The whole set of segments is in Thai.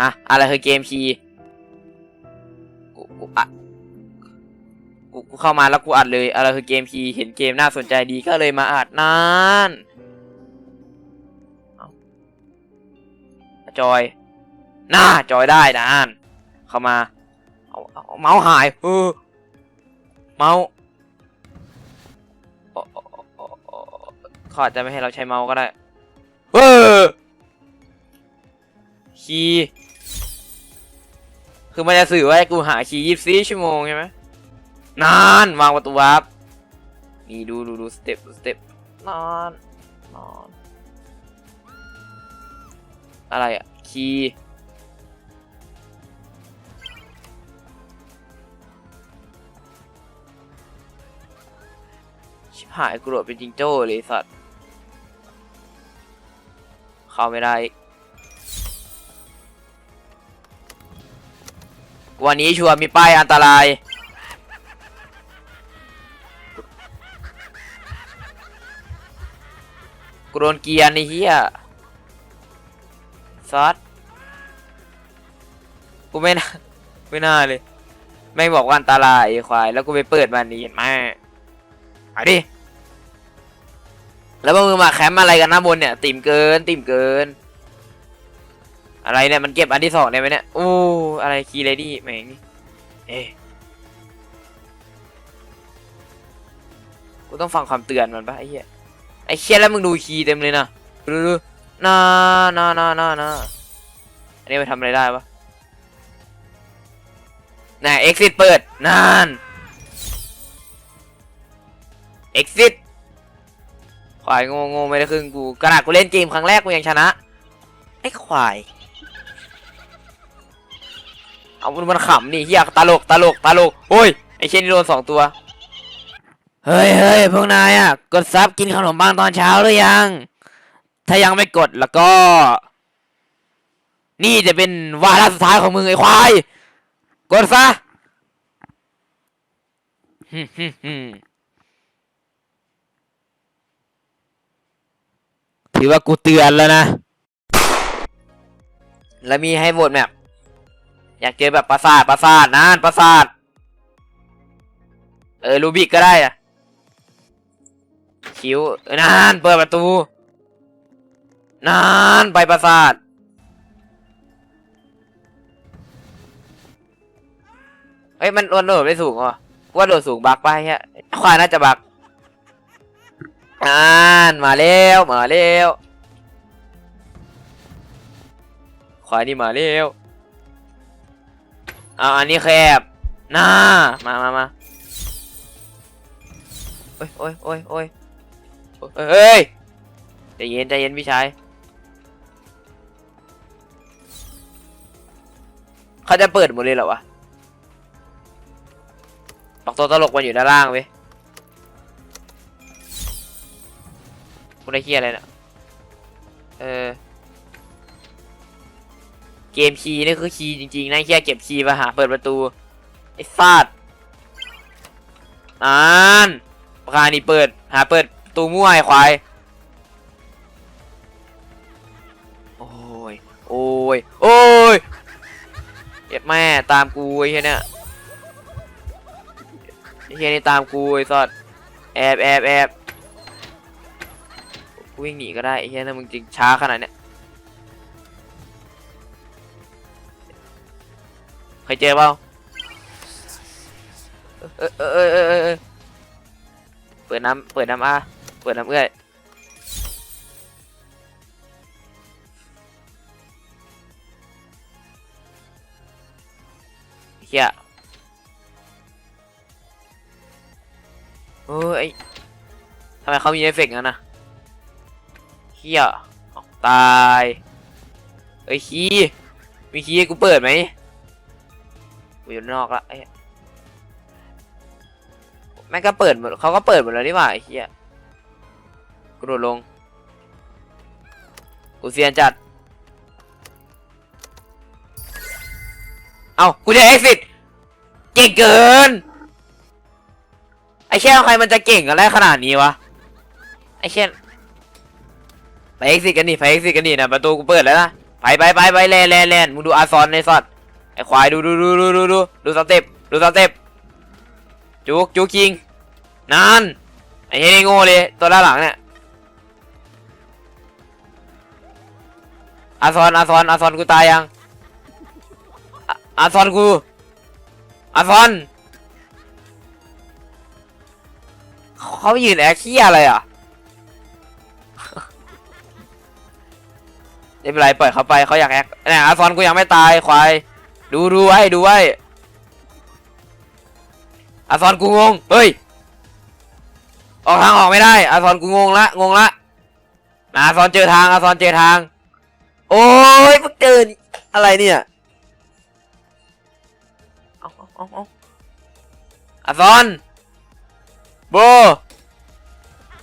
ฮะ อะไรคือเกมคีกูกูอะกูกูเข้ามาแล้วกูอัดเลย อะไรคือเกมคีเห็นเกมน่าสนใจดีก็เลยมาอัดนานจอยน่าจอยได้นานเข้ามาเอาเอาเมาส์หายเออเมาส์เขาอาจจะไม่ให้เราใช้เมาส์ก็ได้เออ คีย์คือมันจะสื่อว่าให้กูหาคีย์ยี่สิบสี่ชั่วโมงใช่ไหมนานวางประตูวาร์ปนี่ดูดูดูสเต็ปสเต็ปนานนานอะไรอะคีย์ชิบหายกูโดเป็นจิงโจ้เลยสัตว์เข้าไม่ได้ วันนี้ชัวร์มีป้ายอันตรายกูโดนเกียร์ในเฮียซัดกูไม่น่าไม่น่าเลยแม่งบอกว่าอันตรายไอ้ควาย แล้วกูไปเปิดมันนี่เห็นไหมเอาดิ แล้วพวกมึงมาแคมป์อะไรกันหน้าบนเนี่ย ติ่มเกิน ติ่มเกิน อะไรเนี่ยมันเก็บอันที่สองได้ไหมเนี่ยโอ้อะไรคีย์เลดี้แม่งนี่เอ๊กูต้องฟังความเตือนมันปะไอ้เหี้ยไอ้เชี่ยแล้วมึงดูคีย์เต็มเลยนะดูดูนานานานานาอันนี้ไปทำอะไรได้ปะน่ะ exit เปิดนาน exit ควายโง่โง่ไม่ได้ครึ่งกูขนาดกูเล่นเกมครั้งแรกกูยังชนะ ไอ้ควาย เอามันมันขำนี่เฮียตลกตลกตลกโอ้ยไอ้เช่นนี่โดนสองตัว เฮ้ยเฮ้ยพวกนายอะ กดซับกินขนมปังตอนเช้าหรือยัง ถ้ายังไม่กดแล้วก็ นี่จะเป็นวาระสุดท้ายของมึงไอ้ควาย กดซะฮึ่มฮึ่มฮึ่มถือว่ากูเตือนแล้วนะ แล้วมีให้โหวตแบบ อยากเจอแบบประสาทประสาทนานประสาท เออ รูบิกก็ได้อะคิวนานเปิดประตู นานไปประสาทเฮ้ยมันมันโดดไม่สูงอะกูว่าโดดสูงบักไปฮียควายน่าจะบักอ่านมาแล้วมาแล้วควายนี่มาแล้ว อาอันนี้แคบหน้ามามามาโอ้ยโอ้ยโอ้ยโอ้ยโอ้ยเฮ้ยใจเย็นใจเย็นพี่ชายเขาจะเปิดหมดเลยเหรอวะปักตัวตลกมันอยู่ด้านล่างเว้ยกูได้เฮียอะไรเนะเออ เกมคีย์นี่คือคีย์จริงๆนะเฮียเก็บคีย์มาหาเปิดประตูไอ้ฟาดอ่านประคานี่เปิด หาเปิดประตูมั่วไอ้ควายโอ้ยโอ้ยโอ้ยเจ็บแม่ตามกูไอ้เฮียเนี่ยไอ้เฮียนี่ตามกูไอ้สัสแอบแอบแอบวิ่งหนีก็ได้ไอ้เหี้ยถ้ามึงจริงช้าขนาดเนี้ย เคยเจอเปล่าเออเออเออเออเออเปิดน้ำเปิดน้ำอาเปิดน้ำเอื้อยเฮียเฮ้ยทำไมเขามีเอฟเฟกต์งั้นนะเฮียตายเอ้ยคีย์มีคีย์ให้กูเปิดไหม อยู่นอกละไอ้เฮ้ยแม่งก็เปิดหมดเขาก็เปิดหมดแล้วนี่หว่าไอ้เฮียกูโดดลงกูเซียนจัด เอ้ากูจะ exit เก่งเกิน ไอ้เช่นใครมันจะเก่งกันได้ขนาดนี้วะ ไอ้เช่นไป exit กันดิไป exit กันดินะประตูกูเปิดแล้วนะไปไปไปไปไปแลนแลนแลนมึงดูอาซอนในสัตว์ ไอควายดูดูดูดูดูดูดูสเต็ปดูสเต็ปจุกจุกจริงนานไอ้เฮ้ยนี่โง่เลยตัวด้านหลังเนี่ยอาซอนอาซอนอาซอนกูตายยังอาอาซอนกูอาซอนเขายืนแอคเคียอะไรอะไม่เป็นไรปล่อยเขาไปเขาอยากแอคเนี่ยอาซอนกูยังไม่ตายควาย ดูดูไว้ดูไว้อาซอนกูงง เฮ้ย ออกทางออกไม่ได้อาซอนกูงงละ งงละอาซอนเจอทางอาซอนเจอทาง โอ้ยมึงเจอนี่อะไรเนี่ยอาเอาเอาเอาอาซอนโบ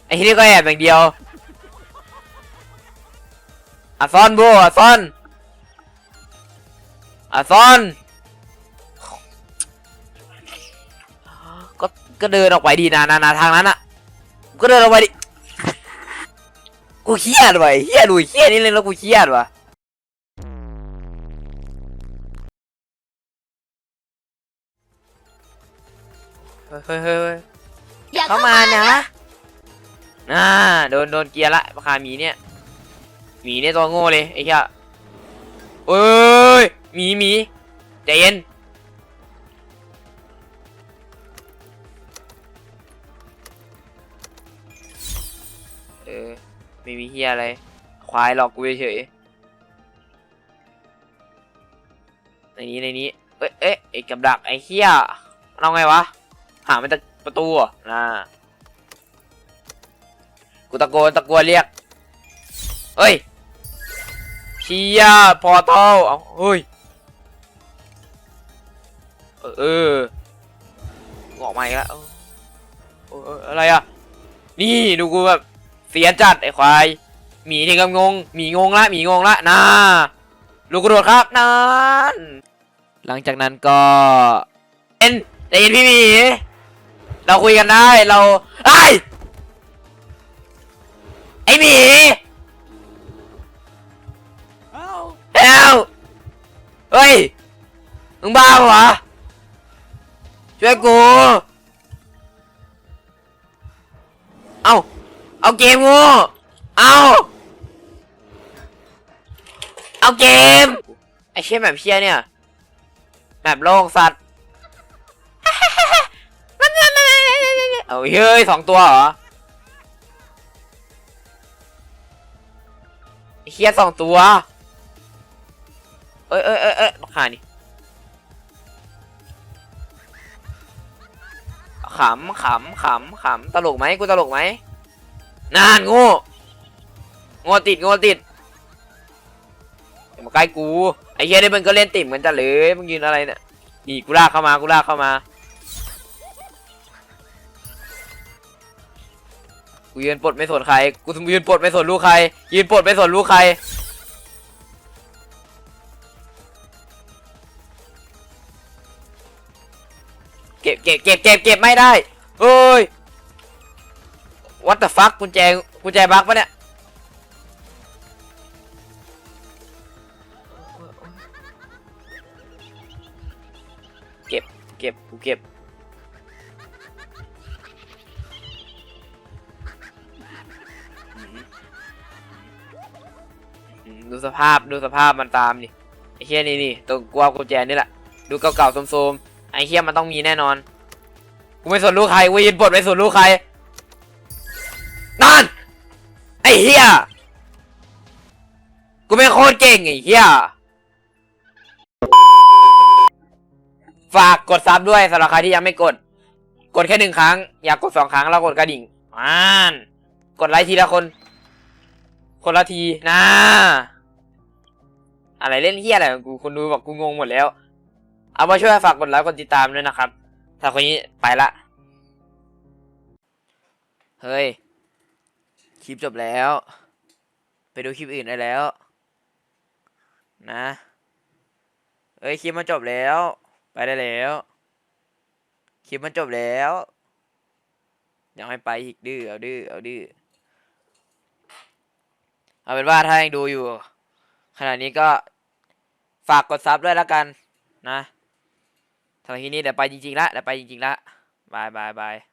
ไอ้ที่นี่ก็แอบอย่างเดียวอาซอนโบอาซอน อาซอน ก็ก็เดินออกไปดีนะนานาทางนั้นอะ ก็เดินออกไปดิ กูเครียดว่ะไอ้เฮียดูไอ้เฮียนี่เลยแล้วกูเครียดว่ะเฮ้ยเฮ้ยเฮ้ยเฮ้ยอย่าเข้าเข้ามามานะน่าโดนโดนเกียร์ละราคาหมีเนี่ยหมีเนี่ยตัวโง่เลยไอ้เหี้ยเอ้ย หมีหมีใจเย็น เออ ไม่มีเฮียอะไร ควายหลอกกูเฉยในนี้ในนี้ เอ้ยเอ๊ะไอ้กับดักไอ้เฮียมันเอาไงวะ หามันจากประตูเหรอนะกูตะโกนตะโกนเรียก เฮ้ยเชียพอเท่าเอาเฮ้ย เออเออออกมาอีกแล้วเออเออเอออะไรอะ นี่ดูกูแบบเสียจัดไอ้ควายหมีถึงกับงงหมีงงละหมีงงละน่าลูกกระโดดครับนั่นหลังจากนั้นก็เอ็นใจเย็นพี่หมีเราคุยกันได้เราไอ้ยไอหมีเอ้าเฮ้ยมึงบ้าเหรอ ช่วยกู เอาเอาเกมงูเอาเอาเกม ไอเชี่ยแบบเชี่ยเนี่ย แบบโลกสัตว์เอาเฮ้ยสองตัวเหรอไอ้เฮียสองตัว เอ้ยเอ้ยเอ้ยเอ้ยมาขานี่ ขำขำขำขำตลกไหมกูตลกไหมนานโง่โง่ติดโง่ติดอย่ามาใกล้กูไอ้เฮียนี่มันก็เล่นติ่มกันจะเลยมึงยืนอะไรเนี่ยนี่กูลากเข้ามากูลากเข้ามากูยืนปลดไม่สนใคร กูยืนปลดไม่สนลูกใคร ยืนปลดไม่สนลูกใคร เก็บเก็บเก็บเก็บเก็บไม่ได้เฮ้ย what the fuck กุญแจกุญแจบักปะเนี่ยเก็บเก็บกูเก็บดูสภาพดูสภาพมันตามดิไอ้เฮียนี่นี่ตัวกลัวกุญแจนี่แหละดูเก่าๆโสมๆ ไอ้เฮียมันต้องมีแน่นอน กูไม่สนลูกใคร กูยินปลดไม่สนลูกใคร นั่น ไอ้เฮียกูไม่โคตรเก่งไอ้เฮียฝากกดซับด้วยสำหรับใครที่ยังไม่กด กดแค่หนึ่งครั้ง อยากกดสองครั้งแล้วกดกระดิ่งอ่านกดไลค์ทีละคน คนละทีนะ อะไรเล่นเฮียอะไรกูคนดูบอกกูงงหมดแล้ว เอามาช่วยฝากกดไลค์กดติดตามด้วยนะครับถ้าคนนี้ไปละ เฮ้ย คลิปจบแล้ว ไปดูคลิปอื่นได้แล้ว นะเอ้ยคลิปมันจบแล้ว ไปได้แล้วคลิปมันจบแล้วยังไม่ไปอีกดื้อเอาดื้อเอาดื้อเอาเป็นว่าถ้ายังดูอยู่ ขณะนี้ก็ฝากกดซับด้วยแล้วกัน นะ สำหรับทีนี้เดี๋ยวไปจริงๆละเดี๋ยวไปจริงๆละบายบายบาย